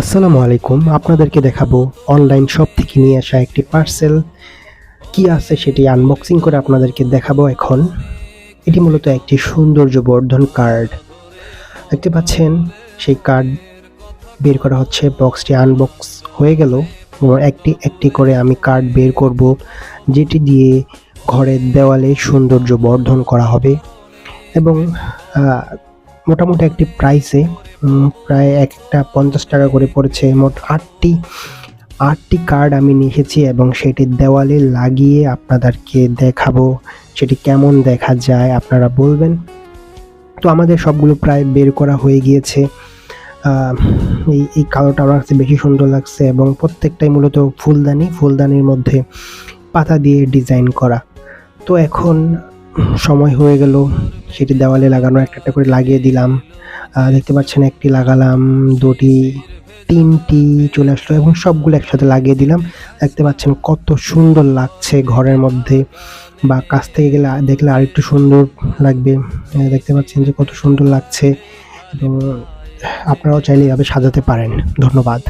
আসসালামু আলাইকুম, আপনাদেরকে দেখাবো অনলাইন শপ থেকে নিয়ে আসা একটি পার্সেল কি আছে সেটি আনবক্সিং করে আপনাদেরকে দেখাবো এখন। এটি মূলত একটি সৌন্দর্য বর্ধন কার্ড দেখতে পাচ্ছেন, সেই কার্ড বের করা হচ্ছে বক্সটি আনবক্স হয়ে গেল একটি একটি করে আমি কার্ড বের করব, যেটি দিয়ে ঘরের দেওয়ালে সৌন্দর্য বর্ধন করা হবে। এবং মোটামুটি একটি প্রাইসে প্রায় একটা পঞ্চাশ টাকা করে পড়েছে। মোট আটটি আটটি কার্ড আমি নিয়ে এসেছি এবং সেটি দেওয়ালে লাগিয়ে আপনাদেরকে দেখাবো সেটি কেমন দেখা যায়, আপনারা বলবেন। তো আমাদের সবগুলো প্রায় বের করা হয়ে গিয়েছে। এই এই কালোটা আমার কাছে বেশি সুন্দর লাগছে এবং প্রত্যেকটাই মূলত ফুলদানি, ফুলদানির মধ্যে পাতা দিয়ে ডিজাইন করা। তো এখন সময় হয়ে গেল, সেটি দেওয়ালে লাগানো একটা একটা করে লাগিয়ে দিলাম। দেখতে পাচ্ছেন একটি লাগালাম, দুটি, তিনটি চলে আসলো এবং সবগুলো একসাথে লাগিয়ে দিলাম। দেখতে পাচ্ছেন কত সুন্দর লাগছে ঘরের মধ্যে বা কাছ থেকে গেলে, দেখলে আরেকটু সুন্দর লাগবে। দেখতে পাচ্ছেন যে কত সুন্দর লাগছে এবং আপনারাও চাইলে এভাবে সাজাতে পারেন। ধন্যবাদ।